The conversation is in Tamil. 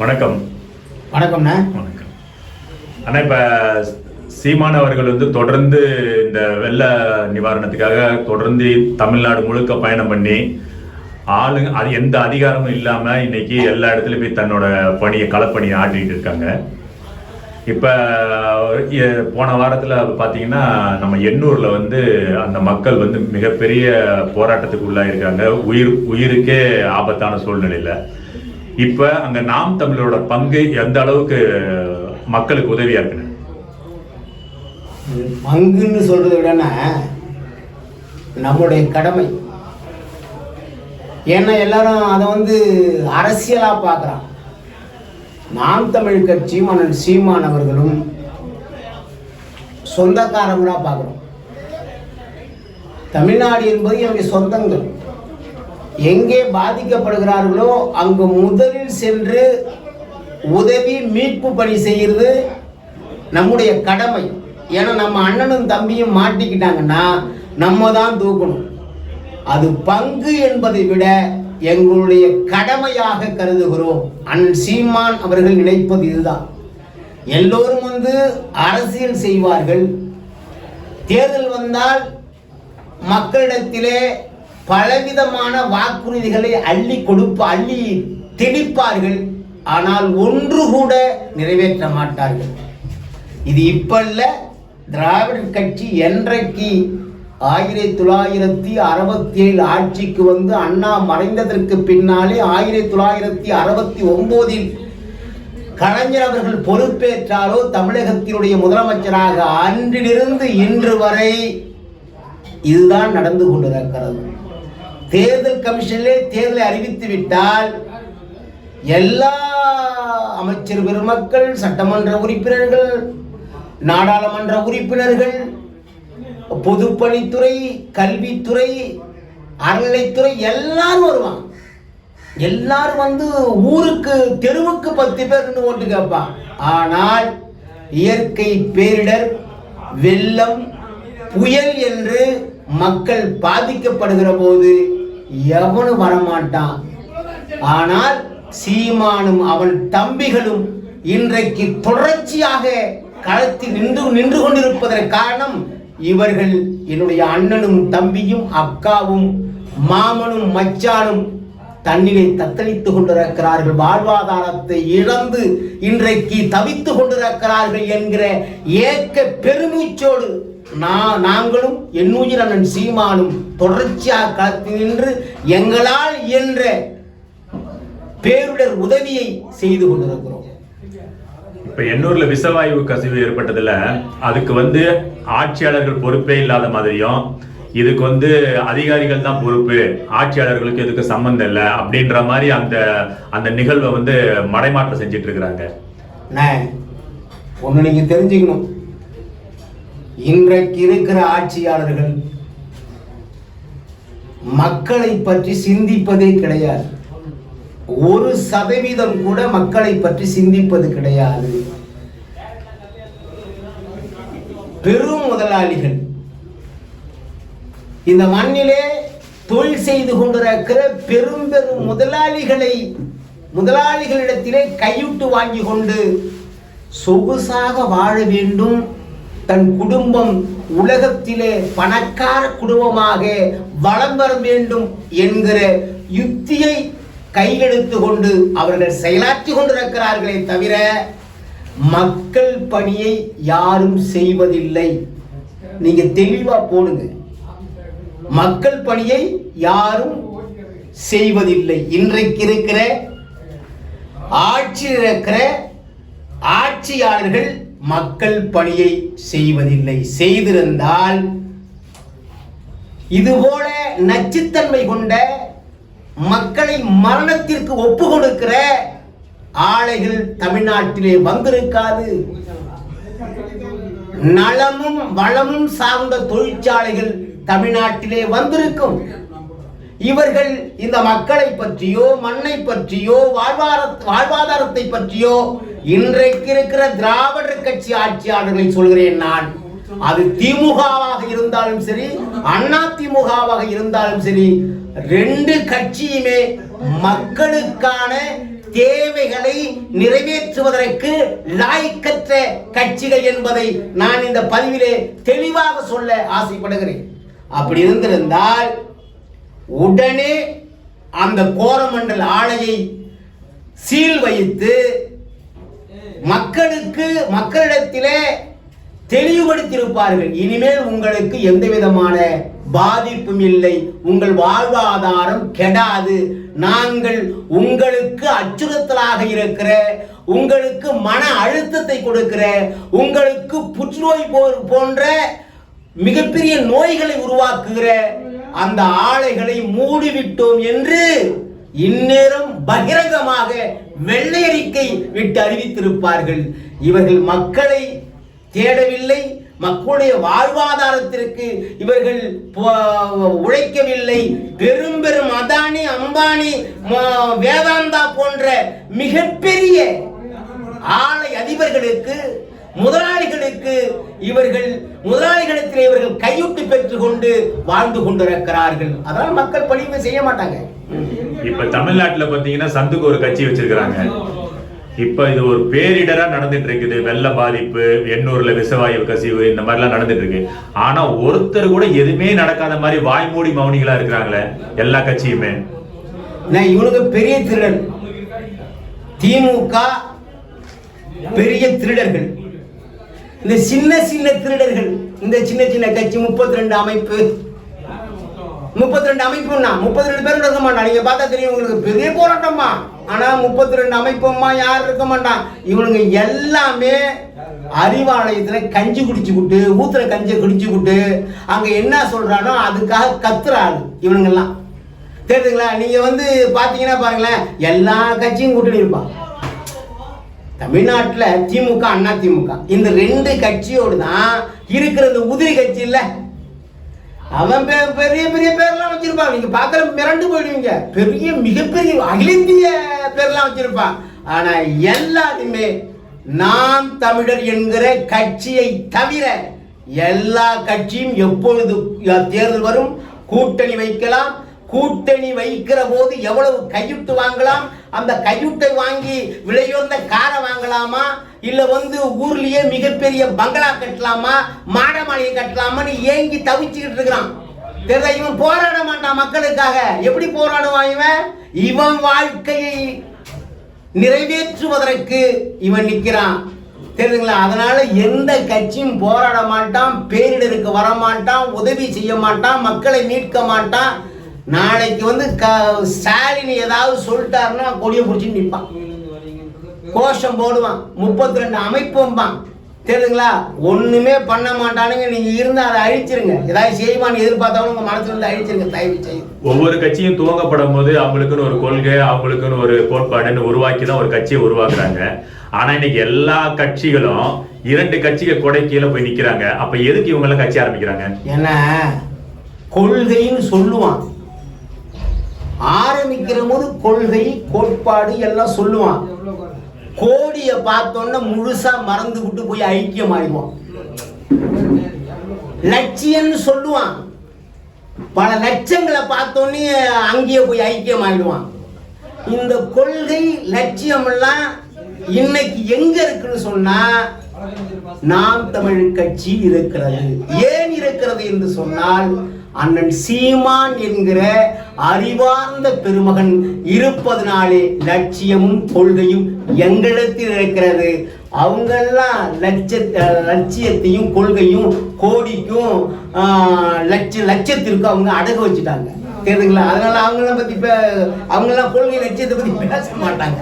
வணக்கம். வணக்கம்ண்ணா. வணக்கம். அண்ணா இப்போ சீமான் அவர்கள் வந்து தொடர்ந்து இந்த வெள்ள நிவாரணத்துக்காக தொடர்ந்து தமிழ்நாடு முழுக்க பயணம் பண்ணி ஆளுங்க அது எந்த அதிகாரமும் இல்லாம இன்னைக்கு எல்லா இடத்துலயும் போய் தன்னோட பணியை களப்பணியை ஆட்டிட்டு இருக்காங்க. இப்ப போன வாரத்துல பாத்தீங்கன்னா நம்ம எண்ணூர்ல வந்து அந்த மக்கள் வந்து மிகப்பெரிய போராட்டத்துக்கு உள்ளாயிருக்காங்க. உயிர் உயிருக்கே ஆபத்தான சூழ்நிலையில. இப்ப அங்க நாம் தமிழரோட பங்கு எந்த அளவுக்கு மக்களுக்கு உதவியா இருக்குன்னு? பங்குன்னு சொல்றதை விடனா நம்முடைய கடமை. ஏன்னா எல்லாரும் அதை வந்து அரசியலா பார்க்குறான் நாம் தமிழ் கட்சி மன்னன் சீமான் அவர்களும் சொந்தக்காரங்களா பார்க்குறோம். தமிழ்நாடு என்பது என்னுடைய சொந்தங்கள். எங்கே பாதிக்கப்படுகிறார்களோ அங்கு முதலில் சென்று உதவி மீட்பு பணி செய்கிறது நம்முடைய கடமை. ஏன்னா நம்ம அண்ணனும் தம்பியும் மாட்டிக்கிட்டாங்கன்னா நம்ம தான் தூக்கணும். அது பங்கு என்பதை விட எங்களுடைய கடமையாக கருதுகிறோம். அண்ணன் சீமான் அவர்கள் நினைப்பது இதுதான். எல்லோரும் வந்து அரசியல் செய்வார்கள். தேர்தல் வந்தால் மக்களிடத்திலே பலவிதமான வாக்குறுதிகளை அள்ளி கொடுப்ப அள்ளி திணிப்பார்கள். ஆனால் ஒன்று கூட நிறைவேற்ற மாட்டார்கள். இது இப்ப இல்ல திராவிடர் கட்சி என்றைக்கு ஆயிரத்தி தொள்ளாயிரத்தி அறுபத்தி ஏழு ஆட்சிக்கு வந்து அண்ணா மறைந்ததற்கு பின்னாலே ஆயிரத்தி தொள்ளாயிரத்தி அறுபத்தி ஒன்பதில் கலைஞர் அவர்கள் பொறுப்பேற்றாலோ தமிழகத்தினுடைய முதலமைச்சராக அன்றிலிருந்து இன்று வரை இதுதான் நடந்து கொண்டிருக்கிறது. தேர்தல் கமிஷனிலே தேர்தலை அறிவித்து விட்டால் எல்லா அமைச்சர் பெருமக்கள் சட்டமன்ற உறுப்பினர்கள் நாடாளுமன்ற உறுப்பினர்கள் பொதுப்பணித்துறை கல்வித்துறை அறநிலைத்துறை எல்லாரும் வருவாங்க. எல்லாரும் வந்து ஊருக்கு தெருவுக்கு பத்து பேர் நின்று ஓட்டு கேட்பான் ஆனால் இயற்கை பேரிடர் வெள்ளம் புயல் என்று மக்கள் பாதிக்கப்படுகிற போது எவனும் வரமாட்டான். ஆனால் சீமானும் அவன் தம்பிகளும் இன்றைக்கு தொடர்ச்சியாக களத்தில் நின்று நின்று கொண்டிருப்பதற்கு காரணம் இவர்கள் என்னுடைய அண்ணனும் தம்பியும் அக்காவும் மாமனும் மச்சானும் தண்ணீரை தத்தளித்துக் கொண்டிருக்கிறார்கள். வாழ்வாதாரத்தை இழந்து இன்றைக்கு தவித்துக் கொண்டிருக்கிறார்கள் என்கிற ஏக்க பெருமூச்சோடு நான் நாங்களும் என்னுயிர் அண்ணன் சீமானும் தொடர்ச்சியாக களத்தில் நின்று எங்களால் இயன்ற பேருடர் உதவியை செய்து கொண்டிருக்கிறோம். இப்ப எண்ணூர்ல விஷவாயு கசிவு ஏற்பட்டதுல அதுக்கு வந்து ஆட்சியாளர்கள் பொறுப்பே இல்லாத மாதிரியும் இதுக்கு வந்து அதிகாரிகள் தான் பொறுப்பு ஆட்சியாளர்களுக்கு இதுக்கு சம்பந்தம் இல்லை அப்படின்ற மாதிரி அந்த அந்த நிகழ்வை வந்து மடைமாற்றம் செஞ்சிட்டு இருக்கிறாங்க. அண்ணே, ஒண்ணு நீங்க தெரிஞ்சுக்கணும். இன்றைக்கு இருக்கிற ஆட்சியாளர்கள் மக்களை பற்றி சிந்திப்பதே கிடையாது. ஒரு சதவீதம் கூட மக்களை பற்றி சிந்திப்பது கிடையாது. பெரும் முதலாளிகள். இந்த மண்ணிலே தொழில் செய்து கொண்டிருக்கிற பெரும் பெரும் முதலாளிகளை முதலாளிகளிடத்திலே கையுட்டு வாங்கி கொண்டு சொகுசாக வாழ வேண்டும் தன் குடும்பம் உலகத்திலே பணக்கார குடும்பமாக வளம் வர வேண்டும் என்கிற யுக்தியை கையெழுத்து கொண்டு அவர்கள் செயலாற்றி கொண்டிருக்கிறார்களே தவிர மக்கள் பணியை யாரும் செய்வதில்லை. நீங்க தெளிவா போடுங்க. மக்கள் பணியை யாரும் செய்வதில்லை. இன்றைக்கு இருக்கிற ஆட்சியில் இருக்கிற ஆட்சியாளர்கள் மக்கள் பணியை செய்வதில்லை. செய்திருந்தால் இதுபோல நச்சுத்தன்மை கொண்ட மக்களை மரணத்திற்கு ஒப்பு கொடுக்கிற ஆலைகள் தமிழ்நாட்டிலே வந்திருக்காது. நலமும் வளமும் சார்ந்த தொழிற்சாலைகள் தமிழ்நாட்டிலே வந்திருக்கும். இவர்கள் இந்த மக்களை பற்றியோ மண்ணை பற்றியோ வாழ்வார வாழ்வாதாரத்தை பற்றியோ இன்றைக்கு இருக்கிற திராவிடர் கட்சி ஆட்சியாளர்களை சொல்கிறேன் நான். அது திமுகவாக இருந்தாலும் சரி அண்ணா திமுகவாக இருந்தாலும் சரி ரெண்டு கட்சியுமே மக்களுக்கான தேவைகளை நிறைவேற்றுவதற்கு லாய்க்கற்ற கட்சிகள் என்பதை நான் இந்த பதிவிலே தெளிவாக சொல்ல ஆசைப்படுகிறேன். அப்படி இருந்திருந்தால் உடனே அந்த கோரமண்டல் ஆலையை சீல் வைத்து மக்களுக்கு மக்களிடத்திலே தெளிவுபடுத்தியிருப்பார்கள். இனிமேல் உங்களுக்கு எந்த விதமான பாதிப்பும் இல்லை. உங்கள் வாழ்வாதாரம் கெடாது. நாங்கள் உங்களுக்கு அச்சுறுத்தலாக இருக்கிற உங்களுக்கு மன அழுத்தத்தை கொடுக்கிற உங்களுக்கு புற்றுநோய் போன்ற மிகப்பெரிய நோய்களை உருவாக்குகிற அந்த ஆலைகளை மூடிவிட்டோம் என்று இந்நேரம் பகிரங்கமாக வெள்ளையறிக்கை விட்டு அறிவித்திருப்பார்கள். இவர்கள் மக்களை தேடவில்லை மக்களுடைய வாழ்வாதாரத்திற்கு இவர்கள் உழைக்கவில்லை. பெரும் பெரும் அதானி அம்பானி வேதாந்தா போன்ற மிகப்பெரிய ஆலை அதிபர்களுக்கு முதலாளிகளுக்கு இவர்கள் முதலாளிகளிடத்தில் இவர்கள் கையூட்டு பெற்றுக்கொண்டு வாழ்ந்து கொண்டிருக்கிறார்கள். அதனால் மக்கள் பணிவு செய்ய மாட்டாங்க. இப்ப தமிழ்நாட்டுல பாத்தீங்கன்னா சந்துக்கு ஒரு கட்சி வச்சிருக்கிறாங்க. இப்ப இது ஒரு பேரிடரா நடந்துட்டு இருக்குது வெள்ள பாதிப்பு எண்ணூர்ல விசவாயு கசிவு இந்த மாதிரி எல்லாம் நடந்துட்டு இருக்கு ஆனா ஒருத்தர் கூட எதுவுமே நடக்காத மாதிரி வாய்மூடி மௌனிகளா இருக்கிறாங்களே எல்லா கட்சியுமே. இவனுக்கு பெரிய திருடன். திமுக பெரிய திருடர்கள். இந்த சின்ன சின்ன திருடர்கள் இந்த சின்ன சின்ன கட்சி முப்பத்தி ரெண்டு அமைப்பு. முப்பத்தி ரெண்டு அமைப்புன்னா முப்பத்தி ரெண்டு பேர் இருக்க மாட்டான். நீங்க பார்த்தா தெரியும் உங்களுக்கு பெரிய போராட்டம்மா. ஆனா முப்பத்தி ரெண்டு அமைப்புமா யார் இருக்க மாட்டான். இவனுங்க எல்லாமே அறிவாலயத்துல கஞ்சி குடிச்சு விட்டு ஊத்துற கஞ்சியை விட்டு அங்க என்ன சொல்றானோ அதுக்காக கத்துற இவனுங்கெல்லாம். தெரியுதுங்களா? நீங்க வந்து பாத்தீங்கன்னா பாருங்களேன் எல்லா கட்சியும் கூட்டணி இருப்பான் தமிழ்நாட்டில் திமுக அண்ணா திமுக. இந்த ரெண்டு கட்சியோடு தான் இருக்கிற இந்த உதிரி கட்சி இல்லை. அவன் பெ- பெரிய பெரிய பேர்லாம் வச்சிருப்பான். நீங்க பார்க்கற மிரண்டு போயிடுவீங்க. பெரிய மிகப்பெரிய அகில இந்திய பேர்லாம் வச்சிருப்பான். ஆனா எல்லாருமே நாம் தமிழர் என்கிற கட்சியை தவிர எல்லா கட்சியும் எப்பொழுது தேர்தல் வரும் கூட்டணி வைக்கலாம் கூட்டணி வைக்கிற போது எவ்வளவு கையுட்டு வாங்கலாம்? அந்த கையுட்டை வாங்கி விலையுயர்ந்த காரை வாங்கலாமா? இல்ல வந்து ஊர்லயே மிகப்பெரிய பங்களா கட்டலாமா? மாட மாளிகை கட்டலாமான்னு ஏங்கி தவிச்சுக்கிட்டு இருக்கிறான். தெரியுதா இவன் போராட மாட்டான் மக்களுக்காக. எப்படி போராடுவான் இவன்? இவன் வாழ்க்கையை நிறைவேற்றுவதற்கு இவன் நிற்கிறான். தெரியுதுங்களா அதனால எந்த கட்சியும் போராட மாட்டான் பேரிடருக்கு வர மாட்டான் உதவி செய்ய மாட்டான் மக்களை மீட்க மாட்டான். நாளைக்கு வந்து க ஸ்டாலின் ஏதாவது சொல்லிட்டாருன்னா கொடியை பிடிச்சி நிற்பான் கோஷம் போடுவான். முப்பத்தி ரெண்டு அமைப்பும்பான். தெரியுதுங்களா? ஒண்ணுமே பண்ண மாட்டானுங்க. நீங்க இருந்தா அதை அழிச்சிருங்க. ஏதாவது செய்வான்னு எதிர்பார்த்தாலும் உங்க மனசுல இருந்து அழிச்சிருங்க. தயவு செய்து. ஒவ்வொரு கட்சியும் துவங்கப்படும் போது அவங்களுக்குன்னு ஒரு கொள்கை அவங்களுக்குன்னு ஒரு கோட்பாடுன்னு உருவாக்கி தான் ஒரு கட்சியை உருவாக்குறாங்க. ஆனா இன்னைக்கு எல்லா கட்சிகளும் இரண்டு கட்சிகள் கொடை கீழே போய் நிக்கிறாங்க. அப்ப எதுக்கு இவங்க எல்லாம் கட்சி ஆரம்பிக்கிறாங்க? ஏன்னா கொள்கைன்னு சொல்லுவான். ஆரம்பிக்கிற போது கொள்கை கோட்பாடு எல்லாம் சொல்லுவான். கோடியை பார்த்தோன்னே முழுசா மறந்து விட்டு போய் ஐக்கியம் ஆயிடுவான். லட்சியம்னு சொல்லுவான். பல லட்சங்களை பார்த்தோன்னே அங்கேயே போய் ஐக்கியம் ஆயிடுவான். இந்த கொள்கை லட்சியம் எல்லாம் இன்னைக்கு எங்க இருக்குன்னு சொன்னா நாம் தமிழ் கட்சி இருக்கிறது. ஏன் இருக்கிறது என்று சொன்னால் அண்ணன் சீமான் என்கிற அறிவார்ந்த பெருமகன் இருப்பதனாலே லட்சியமும் கொள்கையும் எங்களிடத்தில் இருக்கிறது. அவங்கெல்லாம் லட்ச லட்சியத்தையும் கொள்கையும் கோடிக்கும் லட்ச லட்சத்திற்கும் அவங்க அடகு வச்சுட்டாங்க. தெரியுதுங்களா? அதனால அவங்கள பத்தி அவங்கெல்லாம் கொள்கை லட்சியத்தை பத்தி பேச மாட்டாங்க.